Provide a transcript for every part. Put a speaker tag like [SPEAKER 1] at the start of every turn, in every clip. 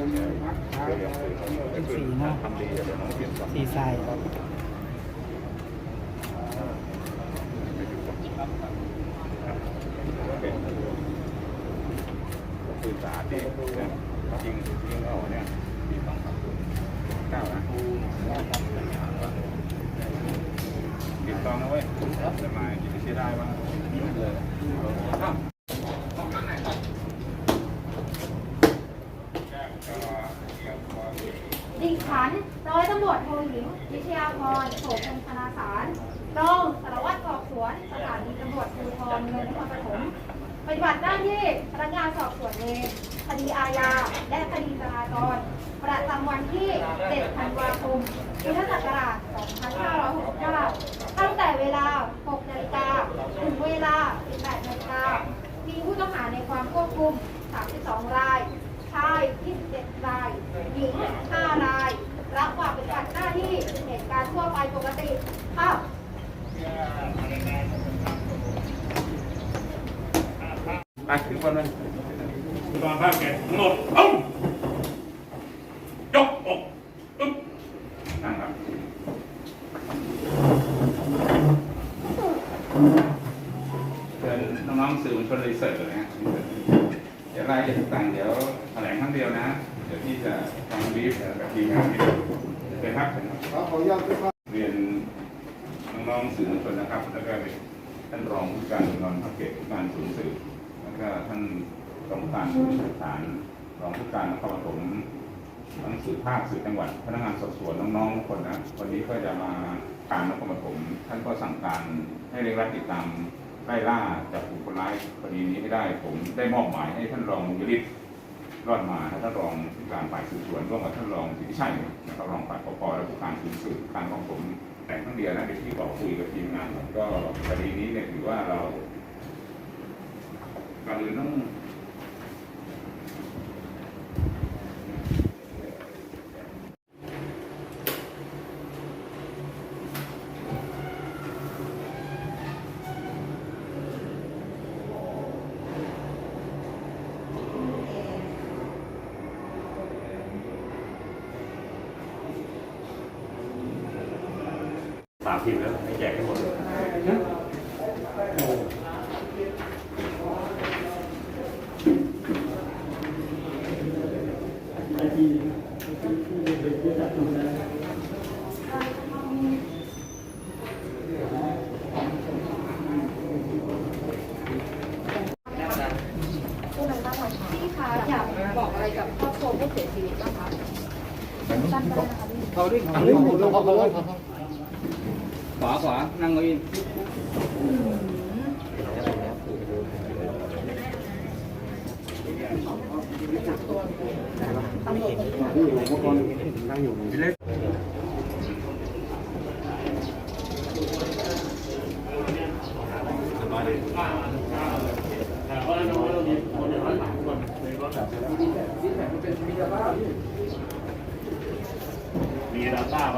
[SPEAKER 1] เป็
[SPEAKER 2] นสีเนาะ
[SPEAKER 3] สีใส
[SPEAKER 2] ทราย
[SPEAKER 3] เป็นสื่อสารที่จริงจริงเอาเนี่ยปีสองสามเก้านะปิดกองนะเว้ยจะมากินที่ได้บ้างเลยอ้าว
[SPEAKER 4] ดิฉันร้อยตำรวจโทหญิงวิทยาพรโสพงธนาสารรองสารวัตรสอบสวนสถานีตำรวจภูธรเมืองนครปฐมปฏิบัติหน้าที่พนักงานสอบสวนเวรคดีอาญาและคดีจราจรประจำวันที่ 7 ธันวาคม พุทธศักราช 2569 ตั้งแต่เวลา 6 นาฬิกาถึงเวลา 18 นาฬิกามีผู้ต้องหาในความควบคุม 32 ราย ชาย 27 ราย หญิง 5 ราย ระหว่างปฏิบัติหน้าที่เหตุการณ์ทั่วไปปกติค่ะ
[SPEAKER 3] ไปขึ้นบนมัน
[SPEAKER 1] ภูธรภาคเจ็ดทั้งหมดเอ้ายกอกอึ๊บ
[SPEAKER 3] นั่งครับเชิญน้องๆสื่อมวลชนรีเสิร์ชเลยนะเดี๋ยวรายละเอียดต่างๆเดี๋ยวแถลงครั้งเดียวนะ เดี๋ยวพี่จะทำบีฟกับทีมงานไปพักกันครับ
[SPEAKER 5] ขออนุญาตขึ้นมา
[SPEAKER 3] เรียนน้องๆสื่อมวลชนนะครับ แล้วก็ท่านรองผู้การนนท์พักเก็ตผู้การศูนย์สื่อ แล้วก็ท่านรองผู้การศูนย์สื่อสารรองผู้การนครปฐมทั้งสื่อภาคสื่อจังหวัด พนักงานสอบสวนน้องๆทุกคนนะวันนี้ก็จะมาการนครปฐมท่านก็สั่งการให้เร่งรัดติดตามไล่ล่าจับกลุ่มคนร้ายคดีนี้ให้ได้ ผมได้มอบหมายให้ท่านรองยริศรอดมาท่านรองผู้การฝ่ายสืบสวนร่วมกับท่านรองสิทธิชัยนะครับรองฝ่ายปกครองและผู้การสืบสวนการของผมแต่ทั้งเดียวนะเดี๋ยวที่บอกคุยกับทีมงานก็คดีนี้เนี่ยถือว่าเรา ก่อนอื่นต้อง
[SPEAKER 1] สามทีมแล้วให้แจกให้หมดเลย
[SPEAKER 4] พี่คะอยากบอกอะไรกับครอบครัวผู้เสียชีวิตบ้างคะสั้นๆนะคะพี่
[SPEAKER 5] เขาดิเขาดิเขาเขาเขาเขา
[SPEAKER 3] ขวาขวานั่งเก้าอี้
[SPEAKER 5] ที่อุปกรวจนั่งอยู่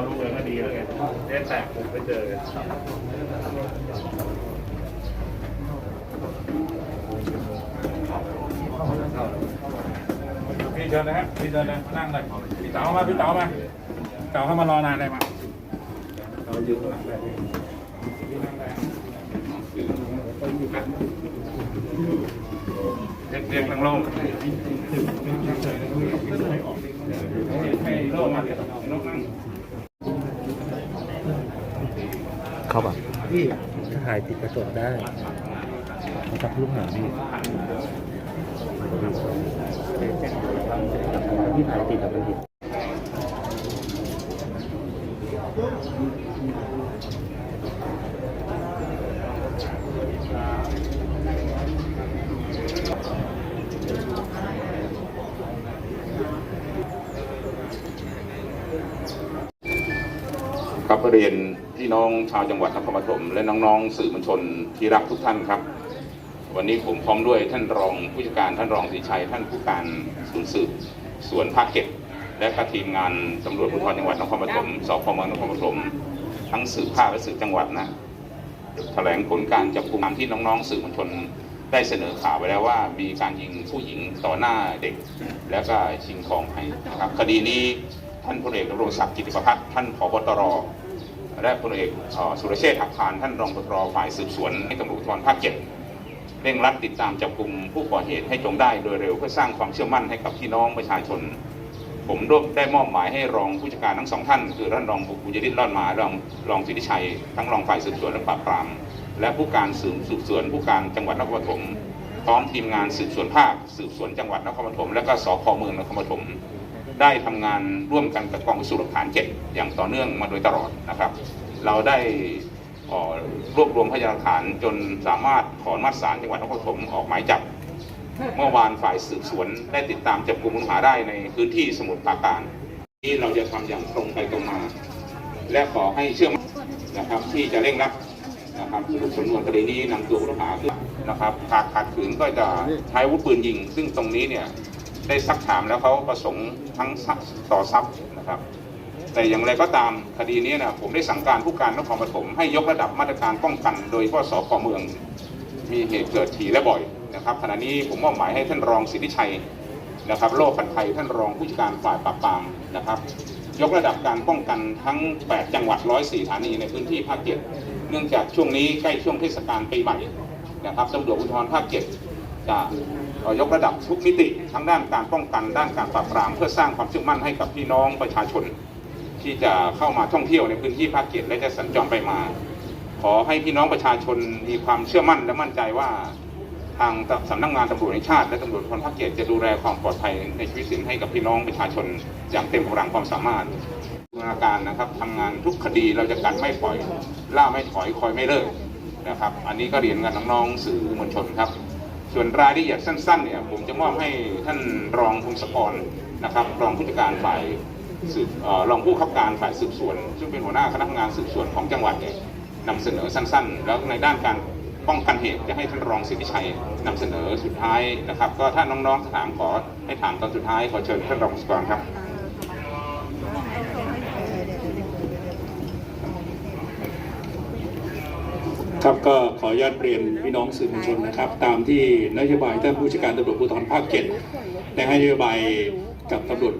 [SPEAKER 1] รู้เลยว่าดีแล้วไงเจ๊แตกผมไปเจอกันพี่เชิญนะฮะพี่เชิญนะนั่งเลยพี่เต๋ามาพี่เต๋ามาเต๋าเข้ามารอนานเลยมาเรายืนข้างหลังได้พี่นั่งได้เรียกๆทั้งโลกให้โลกมาเดี๋ยวโลกนั่ง
[SPEAKER 2] เขาแบบพี่ถ่ายติดกระจกได้เขาจับลูกหางพี่พี่ถ่ายติดกับมันติด
[SPEAKER 3] ครั บเรียนพี่น้องชาวจังหวัดนครปฐมและน้องๆ สื่อมวลชนที่รักทุกท่านครับ วันนี้ผมพร้อมด้วยท่านรองผู้จัดการท่านรองศรีชัย ท่านผู้การศูนย์สืบสวนภาคเก็บและก็ทีมงานตำรวจภูธรจังหวัดนครปฐมสพมนครปฐมทั้งสืบภาคและสืบจังหวัดนะแถลงผลการจับกลุ่มที่น้องๆ สื่อมวลชนได้เสนอข่าวไปแล้วว่ามีการยิงผู้หญิงต่อหน้าเด็ก แล้วก็ชิงของไปนะครับคดีนี้ท่านพลเอกดำรงศักดิ์กิติประพัฒน์ท่านผบตร และพลเอกสุรเชษฐ์หักพานท่านรองปตรฝ่ายสืบสวนให้ตำรวจภูธรภาคเจ็ดเร่งรัดติดตามจับกลุ่มผู้ก่อเหตุให้จงได้โดยเร็วเพื่อสร้างความเชื่อมั่นให้กับพี่น้องประชาชน ผมร่วมได้มอบหมายให้รองผู้จัดการทั้งสองท่าน คือท่านรองบุญยริศรอดมารองรองสิทธิชัย ทั้งรองฝ่ายสืบสวนและปราบปราม และผู้การสืบสืบสวน ผู้การจังหวัดนครปฐมพร้อมทีมงานสืบสวนภาคสืบสวนจังหวัดนครปฐมและก็สพเมืองนครปฐม ได้ทำงานร่วมกันกับกองพิสูจน์หลักฐานเจ็ดอย่างต่อเนื่องมาโดยตลอดนะครับ เราได้รวบรวมพยานหลักฐานจนสามารถขอมัดศาลจังหวัดนครปฐมออกหมายจับ เมื่อวานฝ่ายสืบสวนได้ติดตามจับกลุ่มผู้หาได้ในพื้นที่สมุทรปราการที่เราจะทำอย่างตรงไปตรงมา และขอให้เชื่อมั่นนะครับที่จะเร่งรัดนะครับสรุปสำนวนคดีนี้นำตัวผู้ต้องหานะครับหากขัดขืนก็จะใช้วุธปืนยิง ซึ่งตรงนี้เนี่ย ได้ซักถามแล้วเขาประสงค์ทั้งต่อทรัพย์นะครับ แต่อย่างไรก็ตามคดีนี้นะผมได้สั่งการผู้การนครปฐมให้ยกระดับมาตรการป้องกัน โดยพาะสพเมือง มีเหตุเกิดถี่และบ่อยนะครับขณะนี้ผมมอบหมายให้ท่านรองสิทธิชัยนะครับโลกพันไทยท่านรองผู้จัดการฝ่ายปราบปรามนะครับ ยกระดับการป้องกันทั้ง 8 จังหวัด 104สถานีในพื้นที่ภาคเจ็ดเนื่องจากช่วงนี้ใกล้ช่วงเทศกาลปีใหม่นะครับตำรวจภูธรภาคเจ็ดจะ ยกระดับทุกมิติทั้งด้านการป้องกันด้านการปราบปรามเพื่อสร้างความเชื่อมั่นให้กับพี่น้องประชาชน ที่จะเข้ามาท่องเที่ยวในพื้นที่ภาคเจ็ดและจะสัญจรไปมา ขอให้พี่น้องประชาชนมีความเชื่อมั่นและมั่นใจว่า ทางสำนักงานตำรวจแห่งชาติและตำรวจภูธรภาคเจ็ดจะดูแลความปลอดภัยในชีวิตสินให้กับพี่น้องประชาชน อย่างเต็มกำลังความสามารถบูรณาการนะครับทำงานทุกคดีเราจะกัดไม่ปล่อยล่าไม่ถอยคอยไม่เลิกนะครับ อันนี้ก็เรียนกันน้องๆสื่อมวลชนครับ ส่วนรายละเอียดสั้นๆเนี่ยผมจะมอบให้ท่านรองพงศกรนะครับ รองผู้จัดการฝ่ายสืบเอ่อรองผู้ขับการฝ่ายสืบสวน ซึ่งเป็นหัวหน้าคณะทำงานสืบสวนของจังหวัดเนี่ยนำเสนอสั้นๆ แล้วในด้านการป้องกันเหตุจะให้ท่านรองสิทธิชัยนำเสนอสุดท้ายนะครับ ก็ถ้าน้องๆถามขอให้ถามตอนสุดท้ายขอเชิญท่านรองสกรครับ
[SPEAKER 6] ครับก็ขออนุญาตเรียนพี่น้องสื่อมวลชนนะครับ ตามที่นโยบายท่านผู้จัดการตำรวจภูธรภาคเจ็ดได้ให้นโยบายกับตำรวจ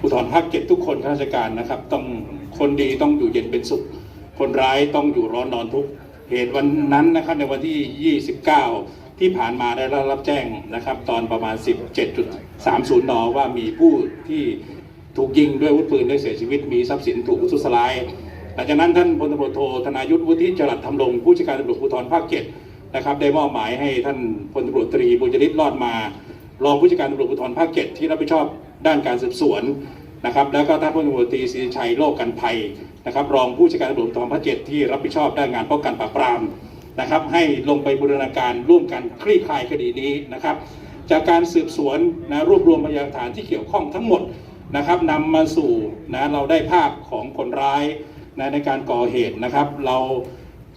[SPEAKER 6] ภูธรภาคเจ็ดทุกคนข้าราชการนะครับ ต้องคนดีต้องอยู่เย็นเป็นสุข คนร้ายต้องอยู่ร้อนนอนทุกข์เหตุวันนั้นนะครับในวันที่ 29 ที่ผ่านมาได้รับแจ้งนะครับ ตอนประมาณ 17.30 น ว่ามีผู้ที่ถูกยิงด้วยอาวุธปืนได้เสียชีวิตมีทรัพย์สินถูกทุสลาย หลังจากนั้นท่านพลตำรวจโทธนายุทธวุฒิจรัสธรรมรงผู้จัดการตำรวจภูธรภาคเจ็ดนะครับได้มอบหมายให้ท่านพลตำรวจตรีบุญยริศรอดมา รองผู้จัดการตำรวจภูธรภาคเจ็ดที่รับผิดชอบด้านการสืบสวนนะครับแล้วก็ท่านพลตำรวจตรีศรีชัยโลกกันภัยนะครับรองผู้จัดการตำรวจภูธรภาคเจ็ดที่รับผิดชอบด้านงานป้องกันปราบปรามนะครับให้ลงไปบูรณาการร่วมกันคลี่คลายคดีนี้นะครับจากการสืบสวนนะรวบรวมพยานหลักฐานที่เกี่ยวข้องทั้งหมดนะครับนำมาสู่นะเราได้ภาพของคนร้าย นะในการก่อเหตุนะครับ เรา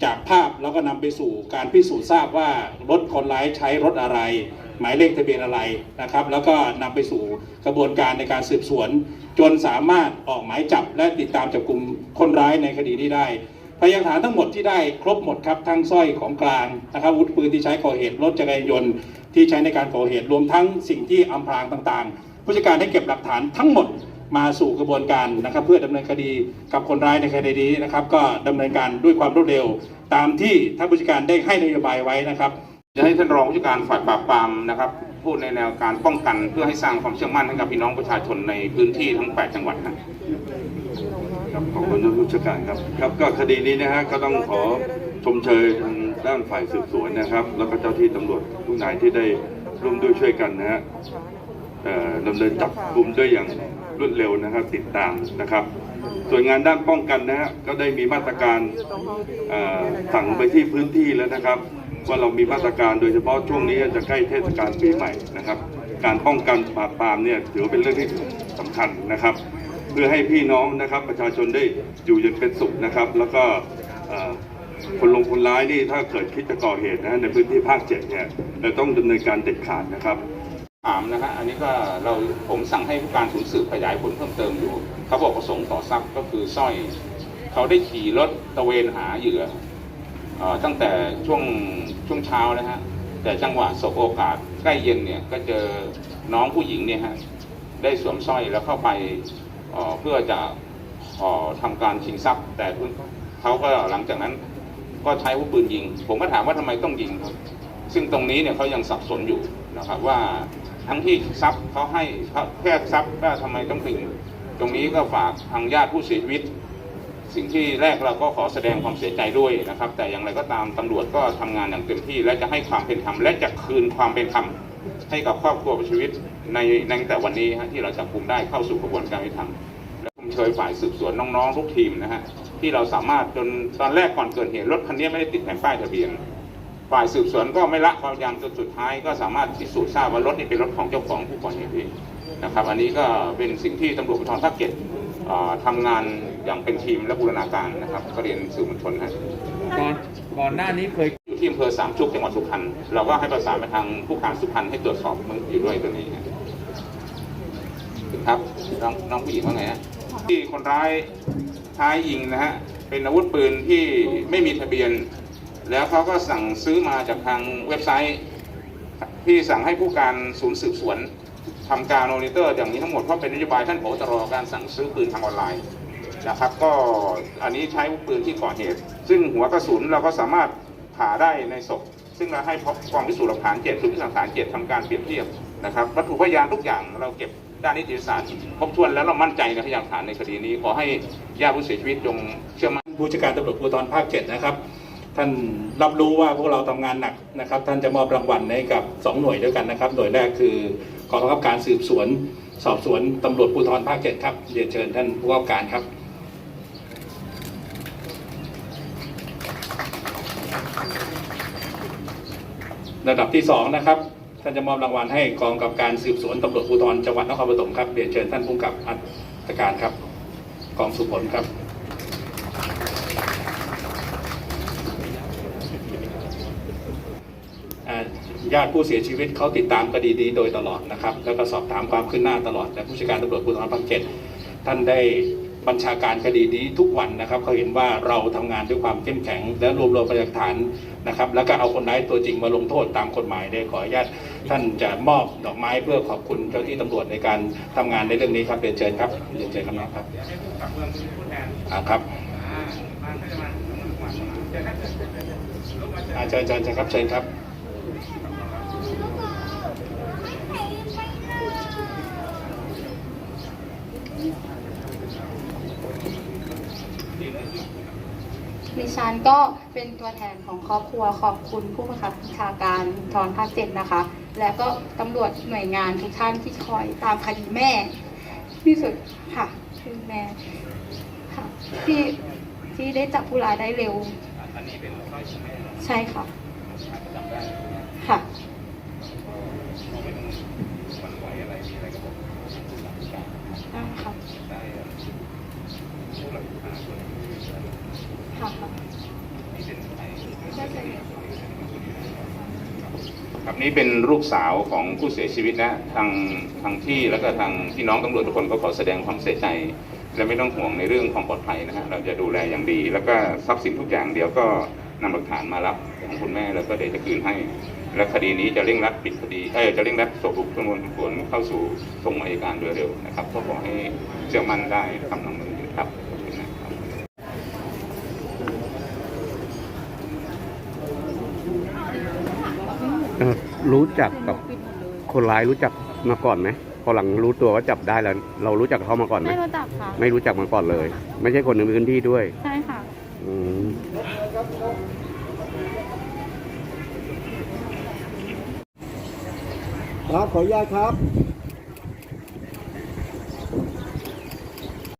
[SPEAKER 6] จากภาพเราก็นำไปสู่การพิสูจน์ทราบว่ารถคนร้ายใช้รถอะไร หมายเลขทะเบียนอะไรนะครับ แล้วก็นำไปสู่กระบวนการในการสืบสวน จนสามารถออกหมายจับและติดตามจับกลุ่มคนร้ายในคดีนี้ได้พยานฐานทั้งหมดที่ได้ครบหมดครับทั้งสร้อยของกลางนะครับอาวุธปืนที่ใช้ก่อเหตุรถจักรยานยนต์ที่ใช้ในการก่อเหตุรวมทั้งสิ่งที่อำพรางต่างๆ ผู้จัดการได้เก็บหลักฐานทั้งหมด มาสู่กระบวนการนะครับ เพื่อดำเนินคดีกับคนร้ายในคดีนี้นะครับ ก็ดำเนินการด้วยความรวดเร็ว ตามที่ท่านผู้จัดการได้ให้นโยบายไว้นะครับ
[SPEAKER 3] จะให้ท่านรองผู้จัดการฝ่ายปราบปรามนะครับพูดในแนวการป้องกันเพื่อให้สร้างความเชื่อมั่นให้กับพี่น้องประชาชนในพื้นที่ทั้ง 8 จังหวัดครับ
[SPEAKER 7] ครับขอบคุณท่านผู้จัดการครับครับก็คดีนี้นะฮะก็ต้องขอชมเชยทางด้านฝ่ายสืบสวนนะครับ แล้วก็เจ้าที่ตำรวจทุกนายที่ได้ร่วมด้วยช่วยกันนะฮะเอ่อดำเนินจับกลุ่มด้วยอย่าง รวดเร็วนะครับติดตามนะครับ ส่วนงานด้านป้องกันนะฮะก็ได้มีมาตรการสั่งไปที่พื้นที่แล้วนะครับ ว่าเรามีมาตรการโดยเฉพาะช่วงนี้จะใกล้เทศกาลปีใหม่นะครับ การป้องกันปราบปรามเนี่ยถือเป็นเรื่องที่สำคัญนะครับ เพื่อให้พี่น้องนะครับประชาชนได้อยู่อย่างเป็นสุขนะครับ แล้วก็คนลงคนร้ายนี่ถ้าเกิดคิดจะก่อเหตุนะในพื้นที่ภาคเจ็ดเนี่ยเราต้องดำเนินการเด็ดขาดนะครับ
[SPEAKER 3] ถามนะฮะอันนี้ก็เราผมสั่งให้ผู้การศูนสืบขยายผลเพิ่มเติมอยู่ เขาบอกประสงค์ต่อทรัพย์ก็คือสร้อย เขาได้ขี่รถตะเวนหาเหยื่ออตั้งแต่ช่วงช่วงเช้านะฮะแต่จังหวะสบโอกาสใกล้เย็นเนี่ยก็เจอน้องผู้หญิงเนี่ยฮะได้สวมสร้อยแล้วเข้าไปเพื่อจะออทำการชิงทรัพย์ แต่เขาก็หลังจากนั้นก็ใช้วุธปืนยิง ผมก็ถามว่าทำไมต้องยิงครับซึ่งตรงนี้เนี่ยเขายังสับสนอยู่ นะครับว่าทั้งที่ทรัพย์เขาให้เขาแค่ทรัพย์ว่าทำไมต้องถึง ตรงนี้ก็ฝากทางญาติผู้เสียชีวิต สิ่งที่แรกเราก็ขอแสดงความเสียใจด้วยนะครับ แต่อย่างไรก็ตามตำรวจก็ทำงานอย่างเต็มที่ และจะให้ความเป็นธรรมและจะคืนความเป็นธรรมให้กับครอบครัวผู้ชีวิตในในแต่วันนี้ฮะที่เราจับกลุ่มได้เข้าสู่กระบวนการยุติธรรมและผมเชยฝ่ายสืบสวนน้องๆทุกทีมนะฮะที่เราสามารถจนตอนแรกก่อนเกิดเหตุรถคันนี้ไม่ได้ติดแผ่นป้ายทะเบียน ฝ่ายสืบสวนก็ไม่ละความพยายามจนสุดท้ายก็สามารถพิสูจน์ทราบว่ารถนี้เป็นรถของเจ้าของผู้ก่อเหตุเองนะครับ อันนี้ก็เป็นสิ่งที่ตำรวจภูธรภาคเจ็ดเอ่อทำงานอย่างเป็นทีมและบูรณาการนะครับก็เรียนสื่อมวลชนนะ
[SPEAKER 1] ก่อนก่อนหน้านี้เคย
[SPEAKER 3] อยู่ที่อำเภอสามชุกจังหวัดสุพรรณเราก็ให้ประสานไปทางผู้การสุพรรณให้ตรวจสอบมึงอยู่ด้วยตัวนี้ครับน้องน้องผู้หญิงว่าไงฮะที่คนร้ายใช้ยิงนะฮะเป็นอาวุธปืนที่ไม่มีทะเบียน แล้วเขาก็สั่งซื้อมาจากทางเว็บไซต์ ที่สั่งให้ผู้การศูนย์สืบสวนทำการมอนิเตอร์อย่างนี้ทั้งหมดเพราะเป็นนโยบายท่านผอตรการสั่งซื้อปืนทางออนไลน์นะครับก็อันนี้ใช้ปืนที่ก่อเหตุ ซึ่งหัวกระสุนเราก็สามารถผ่าได้ในศพซึ่งเราให้กองพิสูจน์หลักฐานเจ็ดศูนย์พิสูจน์หลักฐานเจ็ดทำการเปรียบเทียบนะครับวัตถุพยานทุกอย่างเราเก็บด้านนิติศาสตร์ครบถ้วนแล้วเรามั่นใจในพยานฐานในคดีนี้ ขอให้ญาติผู้เสียชีวิตจงเชื่อมั่น
[SPEAKER 6] ผู้จัดการตำรวจภูธรภาคเจ็ดนะครับ ท่านรับรู้ว่าพวกเราทำงานหนักนะครับ ท่านจะมอบรางวัลให้กับ 2 หน่วยด้วยกันนะครับ หน่วยแรกคือกองบังคับการสืบสวน สอบสวนตำรวจภูธรภาคเจ็ดครับเรียนเชิญท่านผู้กำกับการครับระดับที่2นะครับท่านจะมอบรางวัลให้กองกับการสืบสวนตำรวจภูธรจังหวัดนครปฐมครับเรียนเชิญท่านผู้กำกับอัตการครับ กองสุผลครับ อ่า ญาติผู้เสียชีวิตเขาติดตามคดีนี้โดยตลอดนะครับ แล้วก็สอบถามความคืบหน้าตลอดและผู้จัดการตำรวจภูธรภาคเจ็ดท่านได้บัญชาการคดีนี้ทุกวันนะครับเขาเห็นว่าเราทำงานด้วยความเข้มแข็ง และรวบรวมพยานหลักฐานนะครับ แล้วก็เอาคนร้ายตัวจริงมาลงโทษตามกฎหมายได้ขออนุญาตท่านจะมอบดอกไม้เพื่อขอบคุณเจ้าที่ตำรวจในการทำงานในเรื่องนี้ครับเรียนเชิญครับเรียนเชิญครับน้องครับอ่าครับอ่าเชิญเชิญเชิญครับเชิญครับ
[SPEAKER 8] ดิฉันก็เป็นตัวแทนของครอบครัวขอบคุณผู้บังคับบัญชาการทอนภาคเจ็ดนะคะ และก็ตำรวจหน่วยงานทุกท่านที่คอยตามคดีแม่ ที่สุดค่ะคือแม่ค่ะที่ที่ได้จับผู้ร้ายได้เร็ว ใช่ค่ะค่ะ ได้ค่ะค่ะค่ะได้เลย
[SPEAKER 3] ครับ นี่เป็นลูกสาวของผู้เสียชีวิตนะทางทางที่แล้วก็ทางพี่น้องตำรวจทุกคนก็ขอแสดงความเสียใจ และไม่ต้องห่วงในเรื่องความปลอดภัยนะฮะเราจะดูแลอย่างดี แล้วก็ทรัพย์สินทุกอย่างเดี๋ยวก็นำหลักฐานมารับของคุณแม่แล้วก็เดี๋ยวจะคืนให้ และคดีนี้จะเร่งรัดปิดคดีเออจะเร่งรัดส่งสำนวนส่วนเข้าสู่ส่งอัยการโดยเร็วนะครับก็ขอให้เชื่อมั่นได้ทำหนังมือครับขอบคุณนะครับ
[SPEAKER 9] เอ่อ รู้จักกับคนร้ายรู้จักมาก่อนไหมพอหลังรู้ตัวว่าจับได้แล้ว เรารู้จักเขามาก่อนไหม
[SPEAKER 8] ไม่รู้จักค่ะ
[SPEAKER 9] ไม่รู้จักมาก่อนเลย ไม่ใช่คนในพื้นที่ด้วย
[SPEAKER 8] ใช่ค่ะ
[SPEAKER 9] อืม
[SPEAKER 5] ครับขออนุญาตครับ